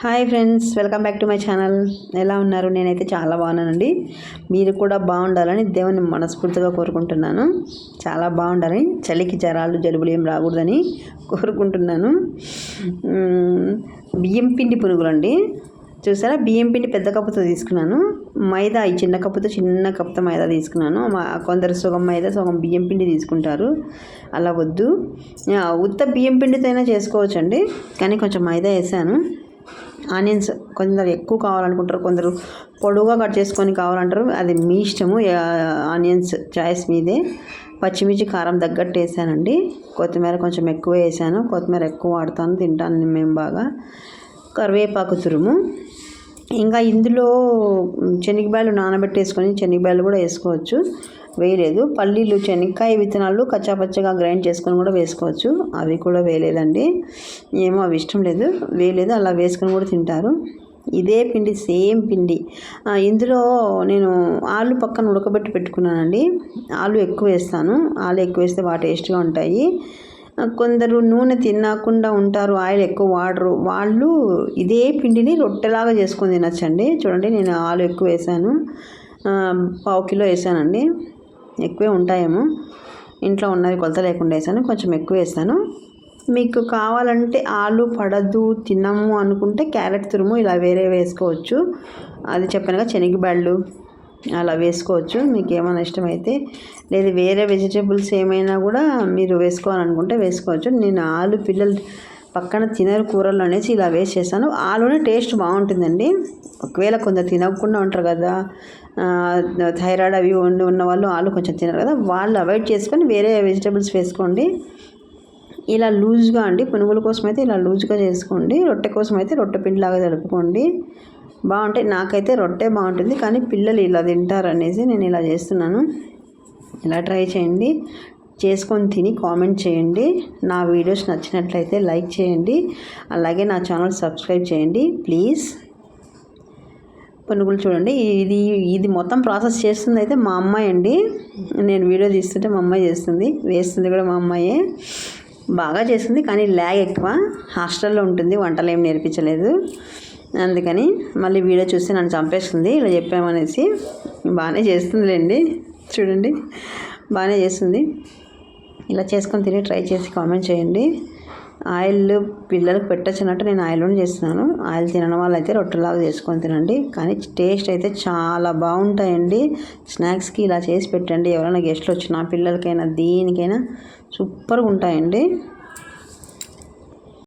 Hi friends welcome back to my channel. ఎలా ఉన్నారు? నేనైతే చాలా బాగున్నానండి. మీరు కూడా బాగుండాలని దేవుని మనస్ఫూర్తిగా కోరుకుంటున్నాను. చాలా బాగుండాలని చలికి జ్వరాలు జలుబులు ఏం రాకూడదని కోరుకుంటున్నాను. బియ్యం పిండి పునుగులండి. చూసారా? బియ్యం పిండి పెద్ద కప్పుతో తీసుకున్నాను. మైదా ఈ చిన్న కప్పుతో చిన్న కప్పుతో మైదా తీసుకున్నాను. కొందరు సగం మైదా సగం బియ్యం పిండి తీసుకుంటారు. అలా వద్దు. ఉత్త బియ్యం పిండితో అయినా చేసుకోవచ్చండి. కానీ కొంచెం మైదా వేసాను. ఆనియన్స్ కొందరు ఎక్కువ కావాలనుకుంటారు కొందరు పొడుగా కట్ చేసుకొని కావాలంటారు. అది మీ ఇష్టము. ఆనియన్స్ చాయిస్ మీదే. పచ్చిమిర్చి కారం తగ్గట్టు వేసానండి. కొత్తిమీర కొంచెం ఎక్కువ వేసాను. కొత్తిమీర ఎక్కువ వాడతాను తింటాను మేము బాగా. కరివేపాకు తురుము. ఇంకా ఇందులో శనగబాయలు నానబెట్టేసుకొని శనగబాయలు కూడా వేసుకోవచ్చు. వేయలేదు. పల్లీలు శనగకాయ విత్తనాలు కచ్చాపచ్చగా గ్రైండ్ చేసుకొని కూడా వేసుకోవచ్చు. అవి కూడా వేయలేదండి. ఏమో అవి ఇష్టం లేదు. వేయలేదు. అలా వేసుకొని కూడా తింటారు. ఇదే పిండి సేమ్ పిండి. ఇందులో నేను ఆలు పక్కన ఉడకబెట్టి పెట్టుకున్నానండి. ఆలు ఎక్కువ వేస్తాను. ఆలు ఎక్కువ వేస్తే బాగా టేస్ట్గా ఉంటాయి. కొందరు నూనె తినకుండా ఉంటారు ఆయిల్ ఎక్కువ వాడరు. వాళ్ళు ఇదే పిండిని రొట్టెలాగా చేసుకొని తినచ్చండి. చూడండి నేను ఆలు ఎక్కువ వేసాను. పావు కిలో వేసానండి. ఎక్కువే ఉంటాయేమో. ఇంట్లో ఉన్నది కొలత లేకుండా వేసాను. కొంచెం ఎక్కువ వేసాను మీకు కావాలంటే ఆలు పడదు తినము అనుకుంటే క్యారెట్ తురుము ఇలా వేరే వేసుకోవచ్చు. అది చెప్పానుగా శనగబళ్ళు అలా వేసుకోవచ్చు. మీకు ఏమైనా ఇష్టమైతే లేదు వేరే వెజిటేబుల్స్ ఏమైనా కూడా మీరు వేసుకోవాలనుకుంటే వేసుకోవచ్చు. నేను ఆలు పిల్లలు పక్కన తినరు కూరలు అనేసి ఇలా వేస్ట్ చేస్తాను ఆలునే టేస్ట్ బాగుంటుందండి. ఒకవేళ కొందరు తినకుండా ఉంటారు కదా థైరాయిడ్ అవి ఉండి ఉన్న వాళ్ళు ఆలు కొంచెం తినరు కదా వాళ్ళు అవాయిడ్ చేసుకొని వేరే వెజిటేబుల్స్ వేసుకోండి. ఇలా లూజ్గా అండి పునుగుల కోసం అయితే ఇలా లూజ్గా చేసుకోండి. రొట్టె కోసం అయితే రొట్టె పిండిలాగా జరుపుకోండి బాగుంటాయి నాకైతే రొట్టె బాగుంటుంది కానీ పిల్లలు ఇలా తింటారు అనేసి నేను ఇలా చేస్తున్నాను. ఇలా ట్రై చేయండి. చేసుకొని తిని కామెంట్ చేయండి. నా వీడియోస్ నచ్చినట్లయితే లైక్ చేయండి. అలాగే నా ఛానల్ సబ్స్క్రైబ్ చేయండి ప్లీజ్. పునుగులు చూడండి. ఇది ఇది మొత్తం ప్రాసెస్ చేస్తుంది అయితే మా అమ్మాయి అండి. నేను వీడియో తీస్తుంటే మా అమ్మాయి చేస్తుంది. వేస్తుంది కూడా మా అమ్మాయే. బాగా చేస్తుంది కానీ ల్యాగ్ ఎక్కువ. హాస్టల్లో ఉంటుంది వంటలు ఏం నేర్పించలేదు. అందుకని మళ్ళీ వీడియో చూసి నన్ను చంపేస్తుంది ఇలా చెప్పామనేసి బాగానే చేస్తుందిలేండి. చూడండి బాగానే చేస్తుంది. ఇలా చేసుకొని తిని ట్రై చేసి కామెంట్ చేయండి. ఆయిల్ పిల్లలకు పెట్టచ్చినట్టు నేను ఆయిల్లోనే చేస్తున్నాను. ఆయిల్ తినని అయితే రొట్టెలాగా చేసుకొని తినండి. కానీ టేస్ట్ అయితే చాలా బాగుంటాయండి. స్నాక్స్కి ఇలా చేసి పెట్టండి. ఎవరైనా గెస్ట్లు వచ్చినా పిల్లలకైనా దేనికైనా సూపర్గా ఉంటాయండి.